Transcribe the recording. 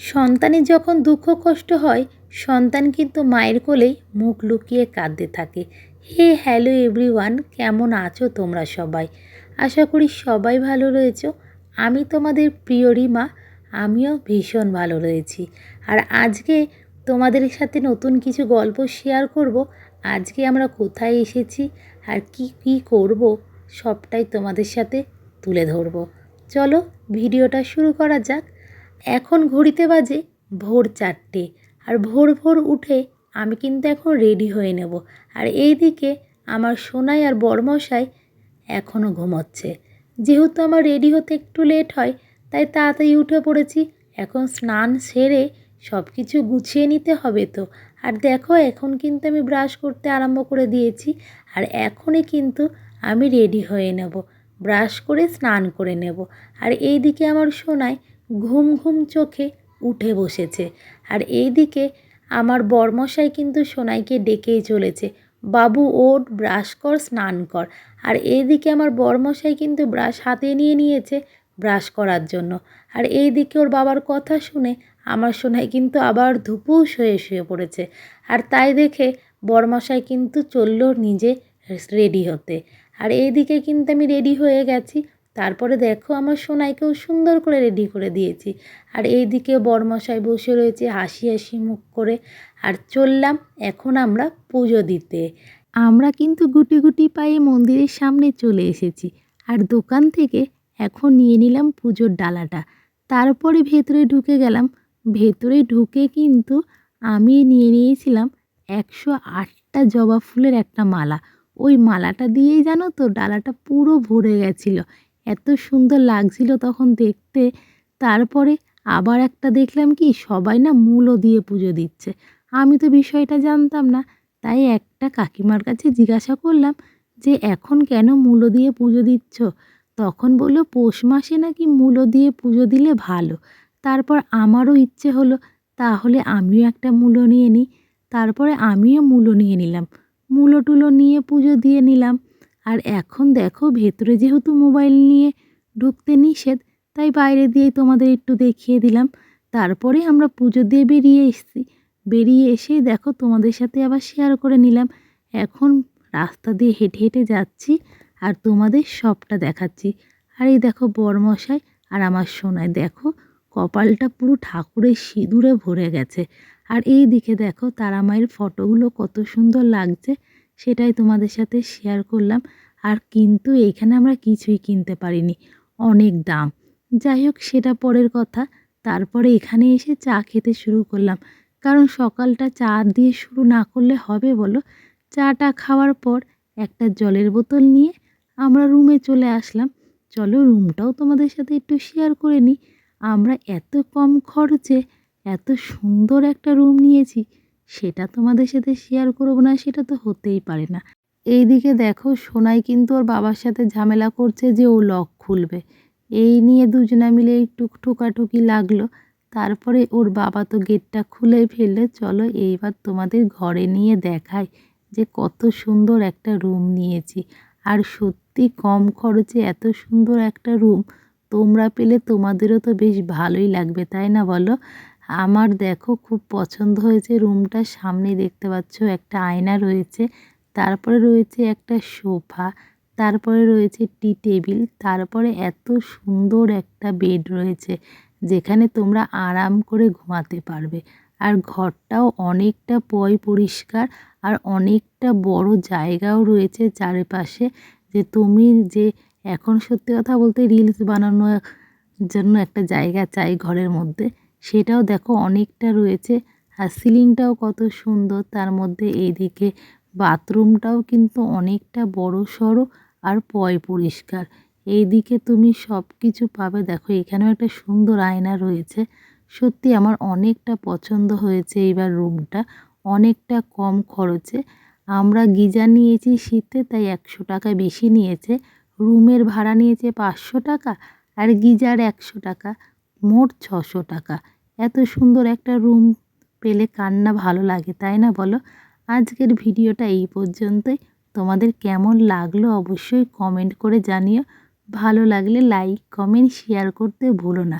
সন্তানের যখন দুঃখ কষ্ট হয়, সন্তান কিন্তু মায়ের কোলেই মুখ লুকিয়ে কাঁদতে থাকে। হে, হ্যালো এভরিওয়ান, কেমন আছো তোমরা সবাই? আশা করি সবাই ভালো রয়েছো। আমি তোমাদের প্রিয় রিমা, আমিও ভীষণ ভালো রয়েছি। আর আজকে তোমাদের সাথে নতুন কিছু গল্প শেয়ার করব। আজকে আমরা কোথায় এসেছি আর কি কি করব, সবটাই তোমাদের সাথে তুলে ধরবো। চলো, ভিডিওটা শুরু করা যাক। এখন ঘড়িতে বাজে ভোর চারটে। আর ভোর ভোর উঠে আমি কিন্তু এখন রেডি হয়ে নেব। আর এই দিকে আমার সোনাই আর বরমশাই এখনও ঘুমোচ্ছে। যেহেতু আমার রেডি হতে একটু লেট হয়, তাই তাড়াতাড়ি উঠে পড়েছি। এখন স্নান সেরে সব কিছু গুছিয়ে নিতে হবে তো। আর দেখো, এখন কিন্তু আমি ব্রাশ করতে আরম্ভ করে দিয়েছি। আর এখনই কিন্তু আমি রেডি হয়ে নেব। ব্রাশ করে স্নান করে নেব। আর এই দিকে আমার সোনায় ঘুম ঘুম চোখে উঠে বসেছে। আর এই দিকে আমার বরমশাই কিন্তু সোনাইকে ডেকেই চলেছে। বাবু, ওঠ, ব্রাশ কর, স্নান কর। আর এইদিকে আমার বরমশাই কিন্তু ব্রাশ হাতে নিয়ে নিয়েছে ব্রাশ করার জন্য। আর এই দিকে ওর বাবার কথা শুনে আমার সোনাই কিন্তু আবার ধুপুস হয়ে শুয়ে পড়েছে। আর তাই দেখে বরমশাই কিন্তু চলল নিজে রেডি হতে। আর এইদিকে কিন্তু আমি রেডি হয়ে গেছি। তারপরে দেখো আমার সোনাইকেও সুন্দর করে রেডি করে দিয়েছি। আর এইদিকে বরমশাই বসে রয়েছে, হাসি হাসি মুখ করে। আর চললাম এখন আমরা পুজো দিতে। আমরা কিন্তু গুটি গুটি পায়ে মন্দিরের সামনে চলে এসেছি। আর দোকান থেকে এখন নিয়ে নিলাম পুজোর ডালাটা। তারপরে ভেতরে ঢুকে গেলাম। ভেতরে ঢুকে কিন্তু আমি নিয়ে নিয়েছিলাম একশো আটটা জবা ফুলের একটা মালা। ওই মালাটা দিয়েই জানো তো, ডালাটা পুরো ভরে গেছিল। এত সুন্দর লাগছিল তখন দেখতে। তারপরে আবার একটা দেখলাম কি, সবাই না মূলও দিয়ে পুজো দিচ্ছে। আমি তো বিষয়টা জানতাম না, তাই একটা কাকিমার কাছে জিজ্ঞাসা করলাম যে, এখন কেন মূলো দিয়ে পুজো দিচ্ছ? তখন বলল, পৌষ মাসে নাকি মূলো দিয়ে পুজো দিলে ভালো। তারপর আমারও ইচ্ছে হলো, তাহলে আমিও একটা মূলো নিয়ে নিই। তারপরে আমিও মূলো নিয়ে নিলাম। মূলো টুলো নিয়ে পুজো দিয়ে নিলাম। আর এখন দেখো ভেতরে যেহেতু মোবাইল নিয়ে ঢুকতে নিষেধ, তাই বাইরে দিয়েই তোমাদের একটু দেখিয়ে দিলাম। তারপরে আমরা পুজো দিয়ে বেরিয়ে এসেছি। বেরিয়ে এসে দেখো তোমাদের সাথে আবার শেয়ার করে নিলাম। এখন রাস্তা দিয়ে হেঁটে হেঁটে যাচ্ছি আর তোমাদের সবটা দেখাচ্ছি। আর এই দেখো বরমশাই আর আমার সোনায় দেখো কপালটা পুরো ঠাকুরের সিঁদুরে ভরে গেছে। আর এই দিকে দেখো তারা মায়ের ফটোগুলো কত সুন্দর লাগছে। সেটাই তোমাদের সাথে শেয়ার করলাম। আর কিন্তু এইখানে আমরা কিছুই কিনতে পারিনি। অনেক দাম। যাই হোক, সেটা পরের কথা। তারপরে এখানে এসে চা খেতে শুরু করলাম। কারণ সকালটা চা দিয়ে শুরু না করলে হবে বলো? চাটা খাওয়ার পর একটা জলের বোতল নিয়ে আমরা রুমে চলে আসলাম। চলো রুমটাও তোমাদের সাথে একটু শেয়ার করে নিই। আমরা এত কম খরচে এত সুন্দর একটা রুম নিয়েছি। সেটা তোমাদের সাথে শেয়ার করব না, সেটা তো হতেই পারে না। এইদিকে দেখো, সোনাই কিন্তু ওর বাবার সাথে ঝামেলা করছে যে ও লক খুলবে। এই নিয়ে দুজনা মিলে একটু ঠোকাঠুকি লাগল। তারপরে ওর বাবা তো গেটটা খুলে ফেললে, চলো এইবার তোমাদের ঘরে নিয়ে দেখায় যে কত সুন্দর একটা রুম নিয়েছি। আর সত্যি কম খরচে এত সুন্দর একটা রুম তোমরা পেলে তোমাদেরও তো বেশ ভালোই লাগবে, তাই না বলো? আমার দেখো খুব পছন্দ হয়েছে রুমটা। সামনে দেখতে পাচ্ছ একটা আয়না রয়েছে, তারপরে রয়েছে একটা সোফা, তারপরে রয়েছে টি টেবিল, তারপরে এত সুন্দর একটা বেড রয়েছে যেখানে তোমরা আরাম করে ঘুমাতে পারবে। আর ঘরটাও অনেকটা পয় পরিষ্কার আর অনেকটা বড় জায়গাও রয়েছে চারিপাশে যে তুমি যে এখন সত্যি কথা বলতে রিলস বানানোর জন্য একটা জায়গা চাই ঘরের মধ্যে। সেটাও দেখো অনেকটা রয়েছে। আর সিলিংটাও কত সুন্দর। তার মধ্যে এইদিকে বাথরুমটাও কিন্তু অনেকটা বড় সড়ো আর পয় পরিষ্কার। এইদিকে তুমি সব কিছু পাবে। দেখো এখানেও একটা সুন্দর আয়না রয়েছে। সত্যি আমার অনেকটা পছন্দ হয়েছে এইবার রুমটা। অনেকটা কম খরচে। আমরা গিজার নিয়েছি শীতে, তাই একশো টাকা বেশি নিয়েছে। রুমের ভাড়া নিয়েছে পাঁচশো টাকা আর গিজার একশো টাকা, মোট ছশো টাকা। এত সুন্দর একটা রুম পেলে কান্না ভালো লাগে, তাই না বলো? আজকের ভিডিওটা এই পর্যন্তই। তোমাদের কেমন লাগল অবশ্যই কমেন্ট করে জানিও। ভালো লাগলে লাইক কমেন্ট শেয়ার করতে ভুলো না।